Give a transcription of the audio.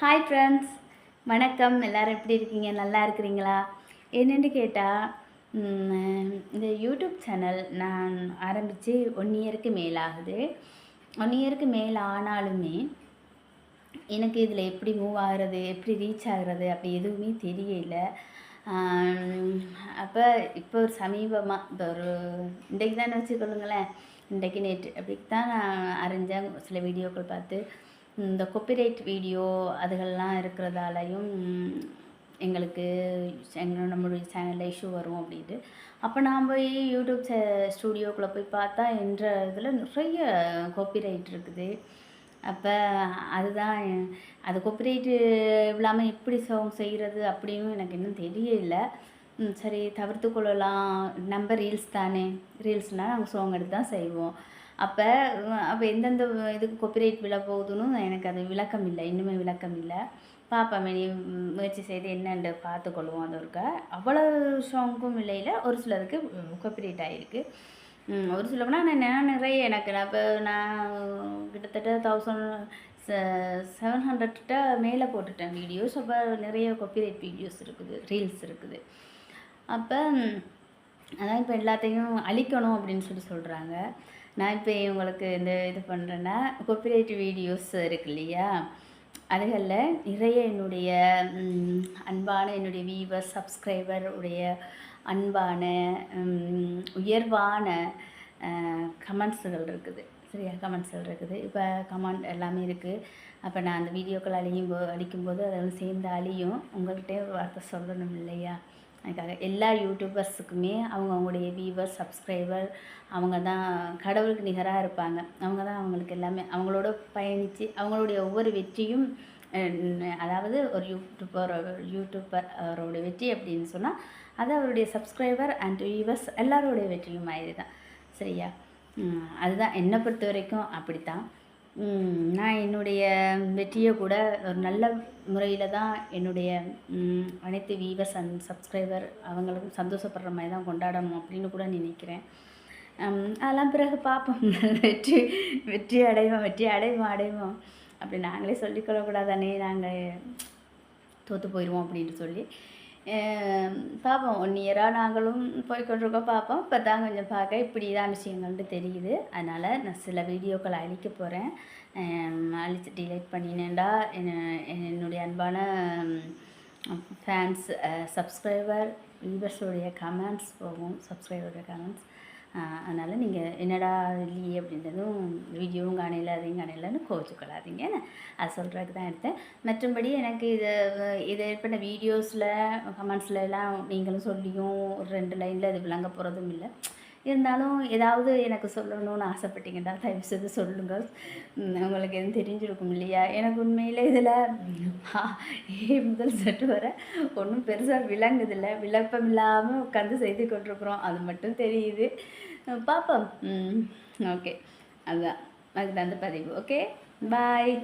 Hi friends வணக்கம். எல்லோரும் எப்படி இருக்கீங்க? நல்லா இருக்கிறீங்களா? என்னென்னு கேட்டால் இந்த யூடியூப் சேனல் நான் ஆரம்பித்து ஒன் இயருக்கு மேலாகுது. ஒன் இயருக்கு மேலே ஆனாலுமே எனக்கு இதில் எப்படி மூவ் ஆகுறது எப்படி ரீச் ஆகுறது அப்படி எதுவுமே தெரியல. அப்போ இப்போ ஒரு சமீபமாக இப்போ ஒரு இன்றைக்கு தானே வச்சுக்கொள்ளுங்களேன் இன்றைக்கு நேற்று அப்படி தான் நான் அறிஞ்சேன். சில வீடியோக்கள் பார்த்து இந்த கொப்பிரைட் வீடியோ அதுகள்லாம் இருக்கிறதாலையும் எங்களுக்கு எங்களோட நம்மளுடைய சேனலில் இஷ்யூ வரும் அப்படின்ட்டு. அப்போ நான் போய் யூடியூப் சே ஸ்டூடியோக்குள்ளே போய் பார்த்தா என்ற இதில் நிறைய காப்பிரைட் இருக்குது. அப்போ அதுதான் அது கொப்பிரைட்டு இல்லாமல் எப்படி சாங் செய்கிறது அப்படின்னு எனக்கு இன்னும் தெரியல. சரி தவிர்த்து கொள்ளலாம். நம்ம ரீல்ஸ் தானே. ரீல்ஸ்னால் நாங்கள் சாங் எடுத்து தான் செய்வோம். அப்போ அப்போ எந்தெந்த இதுக்கு கொப்பிரைட் விழ போகுதுன்னு எனக்கு அது விளக்கம் இல்லை இன்னுமே விளக்கம் இல்லை. பார்ப்போம் இனி முயற்சி செய்து என்னென்று பார்த்துக்கொள்வோம் அது ஒருக்கா. அவ்வளோ சாங்க்கும் இல்லையில் ஒரு சிலருக்கு கொப்பிரைட் ஆகிருக்கு ஒரு சிலவுனா நான் நான் நிறைய எனக்கு நான் இப்போ நான் கிட்டத்தட்ட தௌசண்ட் செவன் ஹண்ட்ரட்கிட்ட மேலே போட்டுட்டேன் வீடியோஸ் அப்போ நிறைய காப்பிரைட் வீடியோஸ் இருக்குது ரீல்ஸ் இருக்குது. அப்போ அதான் இப்போ எல்லாத்தையும் அழிக்கணும் அப்படின்னு சொல்லி சொல்கிறாங்க நான் இப்போ இவங்களுக்கு இந்த இது பண்ணுறேன்னா காப்பிரைட் வீடியோஸ் இருக்கு இல்லையா? அதுகளில் நிறைய என்னுடைய அன்பான என்னுடைய வீவர் சப்ஸ்கிரைபர் உடைய அன்பான உயர்வான கமெண்ட்ஸுகள் இருக்குது. சரியா? கமெண்ட்ஸ்கள் இருக்குது. இப்போ கமெண்ட் எல்லாமே இருக்குது அப்போ நான் அந்த வீடியோக்கள் அழியும் போ அழிக்கும்போது அதெல்லாம் சேர்ந்து அழியும். உங்கள்கிட்ட ஒரு வார்த்தை சொல்லணும் இல்லையா? அதுக்காக எல்லா யூடியூபர்ஸுக்குமே அவங்க அவங்களுடைய வியூவர் சப்ஸ்கிரைபர் அவங்க தான் கடவுளுக்கு நிகராக இருப்பாங்க. அவங்க தான் அவங்களுக்கு எல்லாமே அவங்களோட பயணித்து அவங்களுடைய ஒவ்வொரு வெற்றியும் அதாவது ஒரு யூடியூபர் யூடியூபர் அவரோட வெற்றி அப்படின்னு சொன்னால் அது அவருடைய சப்ஸ்கிரைபர் அண்ட் வியூவர்ஸ் எல்லாரோடைய வெற்றியும் மாதிரி தான் சரியா அதுதான் என்னை பொறுத்த வரைக்கும் அப்படி தான் நான் என்னுடைய வெற்றியை கூட ஒரு நல்ல முறையில் தான் என்னுடைய அனைத்து வீவர்ஸ் அண்ட் சப்ஸ்கிரைபர் அவங்களுக்கும் சந்தோஷப்படுற மாதிரி தான் கொண்டாடணும் அப்படின்னு கூட நினைக்கிறேன். அதெல்லாம் பிறகு பார்ப்போம். வெற்றி வெற்றி அடைவோம் வெற்றி அடைவோம் அடைவோம். அப்படி நாங்களே சொல்லிக்கொள்ளக்கூடாதானே நாங்கள் தோற்று போயிடுவோம் அப்படின்ட்டு சொல்லி. பார்ப்போம் ஒன் இயராக நாங்களும் போய்கொண்டிருக்கோம் பார்ப்போம் இப்போ தான் கொஞ்சம் பார்க்க இப்படி தான் விஷயங்கள்ட்டு தெரியுது அதனால் நான் சில வீடியோக்களை அழிக்க போகிறேன் அழிச்சு டிலைட் பண்ணினேன்டா என்ன- என்னுடைய அன்பான ஃபேன்ஸ் சப்ஸ்கிரைபர் வியூவர்ஸோடைய கமெண்ட்ஸ் போகும் சப்ஸ்கிரைபருடைய கமெண்ட்ஸ் அதனால் நீங்கள் என்னடா இல்லையே அப்படின்றதும் வீடியோவும் காணையில் அதையும் காணையிலன்னு கோச்சுக்கொள்ளாதீங்க. அது சொல்கிறதுக்கு தான் எடுத்தேன். மற்றபடி எனக்கு இதை இதை பண்ண வீடியோஸில் கமெண்ட்ஸில் எல்லாம் நீங்களும் சொல்லியும் ஒரு ரெண்டு லைனில் இது விளங்க போகிறதும் இல்லை. இருந்தாலும் ஏதாவது எனக்கு சொல்லணும்னு ஆசைப்பட்டீங்கன்னா தயவு செய்து சொல்லுங்கள் உங்களுக்கு எதுவும் தெரிஞ்சிருக்கும் இல்லையா? எனக்கு உண்மையில் இதில் ஏ முதல் செட்டு வர ஒன்றும் பெருசாக விளங்குதில்ல. விளப்பம் இல்லாமல் உட்காந்து செய்து கொண்டிருக்கிறோம். அது மட்டும் தெரியுது. பார்ப்போம் ஓகே. அதுதான் அதுதான் அந்த பதிவு. ஓகே? பாய்.